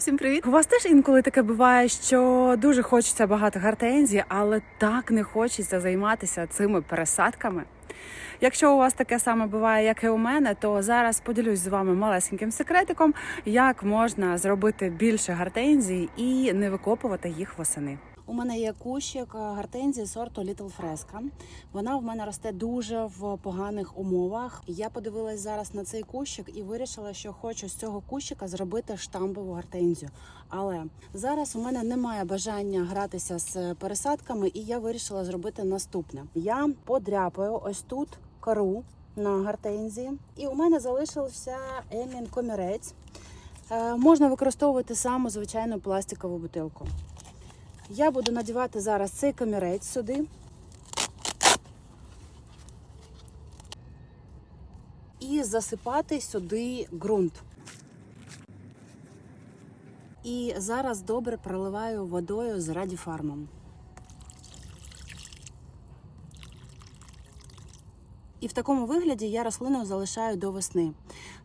Всім привіт! У вас теж інколи таке буває, що дуже хочеться багато гортензій, але так не хочеться займатися цими пересадками. Якщо у вас таке саме буває, як і у мене, то зараз поділюсь з вами малесеньким секретиком, як можна зробити більше гортензій і не викопувати їх восени. У мене є кущик е, гортензії сорту Little Fresca. Вона в мене росте дуже в поганих умовах. Я подивилась зараз на цей кущик і вирішила, що хочу з цього кущика зробити штамбову гортензію. Але зараз у мене немає бажання гратися з пересадками, і я вирішила зробити наступне: я подряпаю ось тут кору на гортензії, і у мене залишився Емін комірець. Е, Можна використовувати саму звичайну пластикову бутилку. Я буду надівати зараз цей камірець сюди. І засипати сюди ґрунт. І зараз добре проливаю водою з радіфармом. І в такому вигляді я рослину залишаю до весни.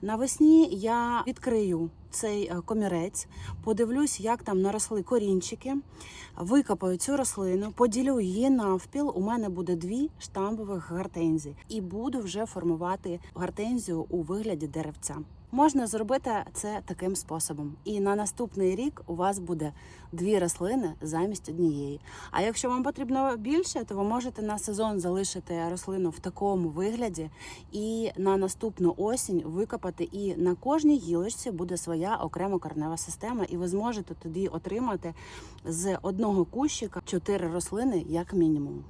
Навесні я відкрию цей е, комірець, подивлюсь, як там наросли корінчики, викопаю цю рослину, поділю її навпіл. У мене буде дві штамбових гортензії, і буду вже формувати гортензію у вигляді деревця. Можна зробити це таким способом, і на наступний рік у вас буде дві рослини замість однієї. А якщо вам потрібно більше, то ви можете на сезон залишити рослину в такому вигляді, і на наступну осінь викопати. І на кожній гілочці буде своя окрема корнева система, і ви зможете тоді отримати з одного кущика чотири рослини як мінімум.